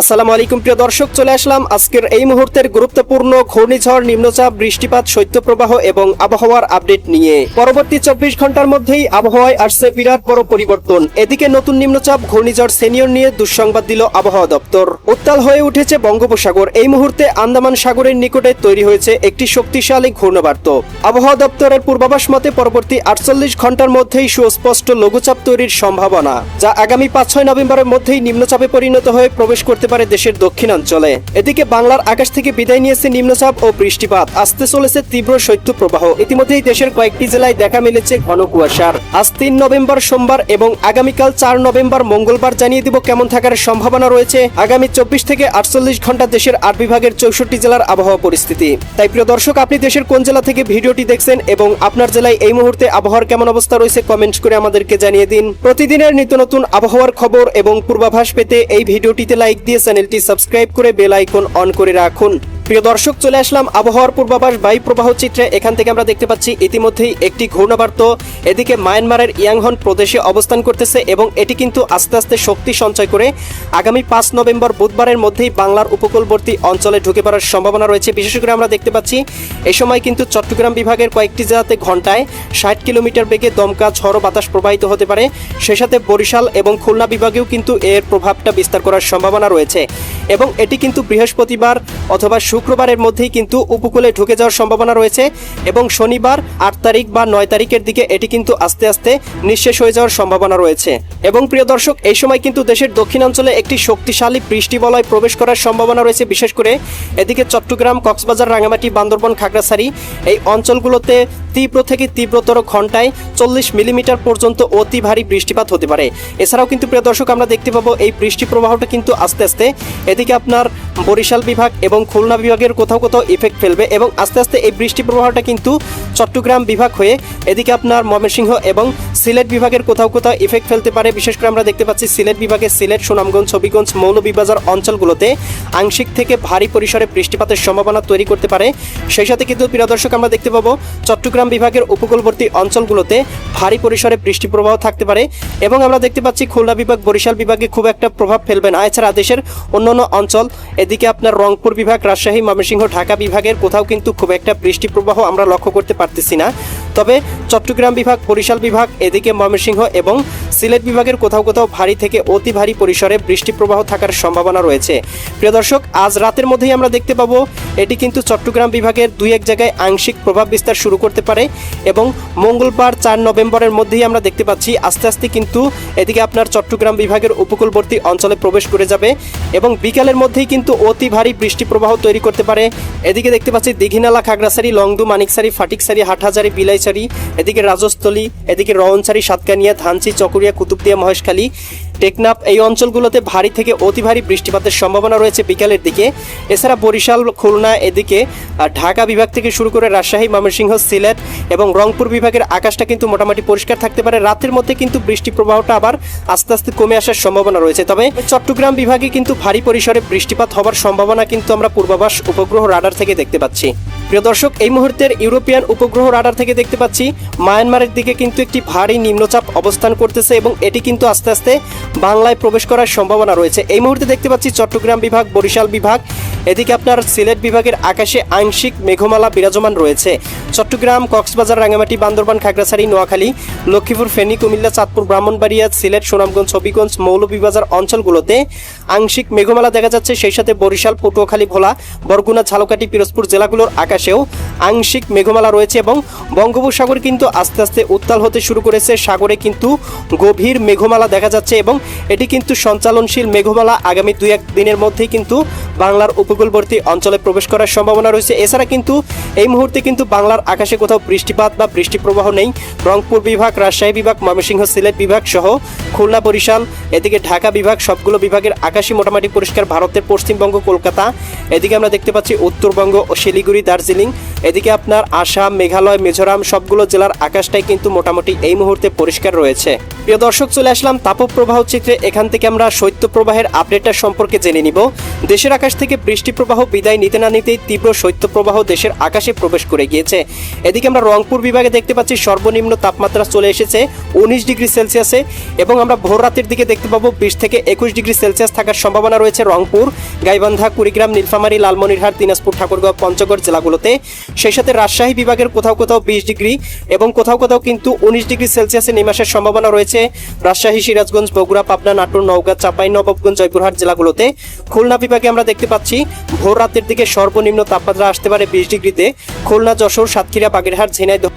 আসসালামু আলাইকুম, প্রিয় দর্শক, চলে আসলাম আজকের এই মুহূর্তের গুরুত্বপূর্ণ ঘূর্ণিঝড়, নিম্নচাপ, বৃষ্টিপাত, শৈত্যপ্রবাহ এবং আবহাওয়ার আপডেট নিয়ে। পরবর্তী চব্বিশ ঘণ্টার মধ্যেই আবহাওয়ায় আসছে বিরাট বড় পরিবর্তন। এদিকে নতুন নিম্নচাপ, ঘূর্ণিঝড় সেনিয়র নিয়ে দুঃসংবাদ দিল আবহাওয়া দপ্তর। উত্তাল হয়ে উঠেছে বঙ্গোপসাগর। এই মুহূর্তে আন্দামান সাগরের নিকটে তৈরি হয়েছে একটি শক্তিশালী ঘূর্ণবার্ত। আবহাওয়া দপ্তরের পূর্বাভাস মতে, পরবর্তী আটচল্লিশ ঘণ্টার মধ্যেই সুস্পষ্ট লঘুচাপ তৈরির সম্ভাবনা, যা আগামী পাঁচ ছয় নভেম্বরের মধ্যেই নিম্নচাপে পরিণত হয়ে প্রবেশ করতে পারে দেশের দক্ষিণাঞ্চলে। এদিকে বাংলার আকাশ থেকে বিদায় নিয়েছে নিম্নচাপ ও বৃষ্টিপাত। আসতে চলেছে তীব্র শৈত্যপ্রবাহ। ইতিমধ্যেই দেশের কয়েকটি জেলায় দেখা মিলেছে ঘন কুয়াশার। আজ তিন নভেম্বর সোমবার এবং আগামীকাল চার নভেম্বর মঙ্গলবার জানিয়ে দিব কেমন থাকার সম্ভাবনা রয়েছে। আগামী চব্বিশ থেকে আটচল্লিশ ঘণ্টা দেশের আট বিভাগের চৌষট্টি জেলার আবহাওয়া পরিস্থিতি। তাই প্রিয় দর্শক, আপনি দেশের কোন জেলা থেকে ভিডিওটি দেখছেন এবং আপনার জেলায় এই মুহূর্তে আবহাওয়ার কেমন অবস্থা রয়েছে কমেন্ট করে আমাদেরকে জানিয়ে দিন। প্রতিদিনের নিত্য নতুন আবহাওয়ার খবর এবং পূর্বাভাস পেতে এই ভিডিওটিতে লাইক দিয়ে চ্যানেলটি সাবস্ক্রাইব করে বেল আইকন অন করে রাখুন। প্রিয় দর্শক, চলে আসলাম আবহাওয়ার পূর্বাভাস বায়ু প্রবাহ চিত্রে। এখান থেকে আমরা দেখতে পাচ্ছি ইতিমধ্যেই একটি ঘূর্ণাবর্ত। এদিকে মায়ানমারের ইয়াংহন প্রদেশে অবস্থান করতেছে এবং এটি কিন্তু আস্তে আস্তে শক্তি সঞ্চয় করে আগামী পাঁচ নভেম্বর বুধবারের মধ্যেই বাংলার উপকূলবর্তী অঞ্চলে ঢুকে পড়ার সম্ভাবনা রয়েছে। বিশেষ করে আমরা দেখতে পাচ্ছি এই সময় কিন্তু চট্টগ্রাম বিভাগের কয়েকটি জেলাতে ঘন্টায় ষাট কিলোমিটার বেগে দমকা ঝড় বাতাস প্রবাহিত হতে পারে। সেই সাথে বরিশাল এবং খুলনা বিভাগেও কিন্তু এর প্রভাবটা বিস্তার করার সম্ভাবনা রয়েছে। এবং এটি কিন্তু বৃহস্পতিবার অথবা শুক্রবারের মধ্যেই কিন্তু উপকূলে ঢুকে যাওয়ার সম্ভাবনা রয়েছে এবং শনিবার আট তারিখ বা নয় তারিখের দিকে এটি কিন্তু আস্তে আস্তে নিঃশেষ হয়ে যাওয়ার সম্ভাবনা রয়েছে। এবং প্রিয় দর্শক, এই সময় কিন্তু দেশের দক্ষিণাঞ্চলে একটি শক্তিশালী বৃষ্টি বলয় প্রবেশ করার সম্ভাবনা রয়েছে। বিশেষ করে এদিকে চট্টগ্রাম, কক্সবাজার রাঙামাটি বান্দরবন, খাগড়াছড়ি এই অঞ্চলগুলোতে তীব্র থেকে তীব্রতর ঘন্টায় চল্লিশ মিলিমিটার পর্যন্ত অতি ভারী বৃষ্টিপাত হতে পারে। এছাড়াও কিন্তু প্রিয় দর্শক, আমরা দেখতে পাবো এই বৃষ্টি প্রবাহটা কিন্তু আস্তে আস্তে এদিকে আপনার বরিশাল বিভাগ এবং খুলনা বিভাগের কোথাও কোথাও ইফেক্ট ফেলবে এবং আস্তে আস্তে এই বৃষ্টি প্রবাহটা কিন্তু চট্টগ্রাম বিভাগ হয়ে এদিকে আপনার ময়মনসিংহ এবং সিলেট বিভাগের কোথাও কোথাও ইফেক্ট ফেলতে পারে। বিশেষ করে আমরা দেখতে পাচ্ছি সিলেট বিভাগে সিলেট, সুনামগঞ্জ ছবিগঞ্জ মৌলভীবাজার অঞ্চলগুলোতে আংশিক থেকে ভারী পরিসরে বৃষ্টিপাতের সম্ভাবনা তৈরি করতে পারে। সেই সাথে কিন্তু প্রিয় দর্শক, আমরা দেখতে পাবো চট্টগ্রাম বিভাগের উপকূলবর্তী অঞ্চলগুলোতে ভারী পরিসরে বৃষ্টি প্রবাহ থাকতে পারে এবং আমরা দেখতে পাচ্ছি খুলনা বিভাগ, বরিশাল বিভাগে খুব একটা প্রভাব ফেলবে না। এছাড়া দেশের অন্যান্য অঞ্চল, এদিকে আপনার রংপুর বিভাগ, রাজশাহী ময়মনসিংহ, ঢাকা বিভাগের কোথাও কিন্তু খুব একটা বৃষ্টি প্রবাহ আমরা লক্ষ্য করতে পারতেছি না। তবে চট্টগ্রাম বিভাগ, বরিশাল বিভাগ, এদিকে ময়মনসিংহ এবং সিলেট বিভাগের কোথাও কোথাও ভারী থেকে অতি ভারী পরিসরে বৃষ্টি প্রবাহ থাকার সম্ভাবনা রয়েছে। প্রিয় দর্শক, আজ রাতের মধ্যেই আমরা দেখতে পাবো, এটি কিন্তু চট্টগ্রাম বিভাগের দুই এক জায়গায় আংশিক প্রভাব বিস্তার শুরু করতে পারে এবং মঙ্গলবার চার নভেম্বরের মধ্যেই আমরা দেখতে পাচ্ছি, আস্তে আস্তে কিন্তু এদিকে আপনার চট্টগ্রাম বিভাগের উপকূলবর্তী অঞ্চলে প্রবেশ করে যাবে এবং বিকালের মধ্যেই কিন্তু অতি ভারী বৃষ্টি প্রবাহ তৈরি করতে পারে। এদিকে দেখতে পাচ্ছি দীঘিনালা, খাগড়াছড়ি, লংদু, মানিকসারি, ফাটিকসারি, হাটহাজারি, বিলাইছড়ি, এদিকে রাজস্থলী, এদিকে রওনছড়ি, সাতকানিয়া, ধানচি, চকরিয়া কুতুবদিয়া, মহেশখালী, টেকনাফ এই অঞ্চলগুলোতে ভারী থেকে অতি ভারী বৃষ্টিপাতের সম্ভাবনা রয়েছে বিকালের দিকে। এছাড়া বরিশাল, খুলনা এদিকে ঢাকা বিভাগ থেকে শুরু করে রাজশাহী, ময়মনসিংহ, সিলেট এবং রংপুর বিভাগের আকাশটা কিন্তু মোটামুটি পরিষ্কার থাকতে পারে। রাতের মধ্যে কিন্তু বৃষ্টি প্রবাহটা আবার আস্তে আস্তে কমে আসার সম্ভাবনা রয়েছে। তবে চট্টগ্রাম বিভাগে কিন্তু ভারী পরিসরে বৃষ্টিপাত হওয়ার সম্ভাবনা কিন্তু আমরা পূর্বাভাস উপগ্রহ রাডার থেকে দেখতে পাচ্ছি। প্রিয় দর্শক, এই মুহূর্তের ইউরোপিয়ান উপগ্রহ রাডার থেকে দেখতে পাচ্ছি মায়ানমারের দিকে কিন্তু একটি ভারী নিম্নচাপ অবস্থান করতেছে এবং এটি কিন্তু আস্তে আস্তে বাংলায় প্রবেশ করার সম্ভাবনা রয়েছে। এই মুহূর্তে দেখতে পাচ্ছি চট্টগ্রাম বিভাগ, বরিশাল বিভাগ, এদিকে আপনার সিলেট বিভাগের আকাশে আংশিক মেঘমালা বিরাজমান রয়েছে। চট্টগ্রাম, কক্সবাজার রাঙামাটি বান্দরবান, খাগড়াছড়ি, নোয়াখালী, লক্ষ্মীপুর, ফেনী, কুমিল্লা, চাঁদপুর, ব্রাহ্মণবাড়িয়া, সিলেট, সুনামগঞ্জ, হবিগঞ্জ, মৌলভীবাজার অঞ্চলগুলোতে আংশিক মেঘমালা দেখা যাচ্ছে। সেই সাথে বরিশাল, পটুয়াখালী, ভোলা, বরগুনা ঝালকাটি পিরোজপুর জেলাগুলোর আকাশেও আংশিক মেঘমালা রয়েছে এবং বঙ্গোপসাগর কিন্তু আস্তে আস্তে উত্তাল হতে শুরু করেছে। সাগরে কিন্তু গভীর মেঘমালা দেখা যাচ্ছে এবং এটি কিন্তু সঞ্চালনশীল মেঘমালা। আগামী দুই এক দিনের মধ্যেই কিন্তু বাংলার উপকূলবর্তী অঞ্চলে প্রবেশ করার সম্ভাবনা রয়েছে। এছাড়া কিন্তু এই মুহূর্তে কিন্তু বাংলার আকাশে কোথাও বৃষ্টিপাত বা বৃষ্টি প্রবাহ নেই। রংপুর বিভাগ, রাজশাহী বিভাগ, ময়মনসিংহ সিলেট বিভাগ সহ খুলনা, বরিশাল, এদিকে ঢাকা বিভাগ সবগুলো বিভাগের আকাশই মোটামুটি পরিষ্কার। ভারতের পশ্চিমবঙ্গ, কলকাতা, এদিকে আমরা দেখতে পাচ্ছি উত্তরবঙ্গ ও শিলিগুড়ি, দার্জিলিং, এদিকে আপনার আসাম, মেঘালয়, মিজোরাম সবগুলো জেলার আকাশটাই কিন্তু মোটামুটি এই মুহূর্তে পরিষ্কার রয়েছে। প্রিয় দর্শক, চলে আসলাম তাপপ্রবাহ চিত্রে। এখান থেকে আমরা শৈত্যপ্রবাহের আপডেটটা সম্পর্কে জেনে নিব। দেশের আকাশে আকাশ থেকে বৃষ্টি প্রবাহ বিদায় নিতে না নিতেই তীব্র শৈত্যপ্রবাহ দেশের আকাশে প্রবেশ করে গিয়েছে। এদিকে আমরা রংপুর বিভাগে দেখতে পাচ্ছি, সর্বনিম্ন তাপমাত্রা চলে এসেছে উনিশ ডিগ্রি সেলসিয়াসে এবং আমরা ভোর রাতের দিকে দেখতে পাবো বিশ থেকে একুশ ডিগ্রি সেলসিয়াস থাকার সম্ভাবনা রয়েছে রংপুর, গাইবান্ধা, কুড়িগ্রাম, নীলফামারী, লালমনিরহাট, দিনাজপুর, ঠাকুরগাঁও, পঞ্চগড় জেলাগুলোতে। সেই সাথে রাজশাহী বিভাগের কোথাও কোথাও বিশ ডিগ্রি এবং কোথাও কোথাও কিন্তু উনিশ ডিগ্রি সেলসিয়াসে নেমে সম্ভাবনা রয়েছে। রাজশাহী, সিরাজগঞ্জ, বগুড়া, পাবনা, নাটোর, নওগাঁ চাপাই নবাবগঞ্জ জয়পুরহাট জেলাগুলোতে। খুলনা বিভাগে আমরা দেখতে পাচ্ছি, ভোর রাতের দিকে সর্বনিম্ন তাপমাত্রা আসতে পারে বিশ ডিগ্রিতে। খুলনা, যশোর, সাতক্ষীরা, বাগেরহাট, ঝিনাইদহ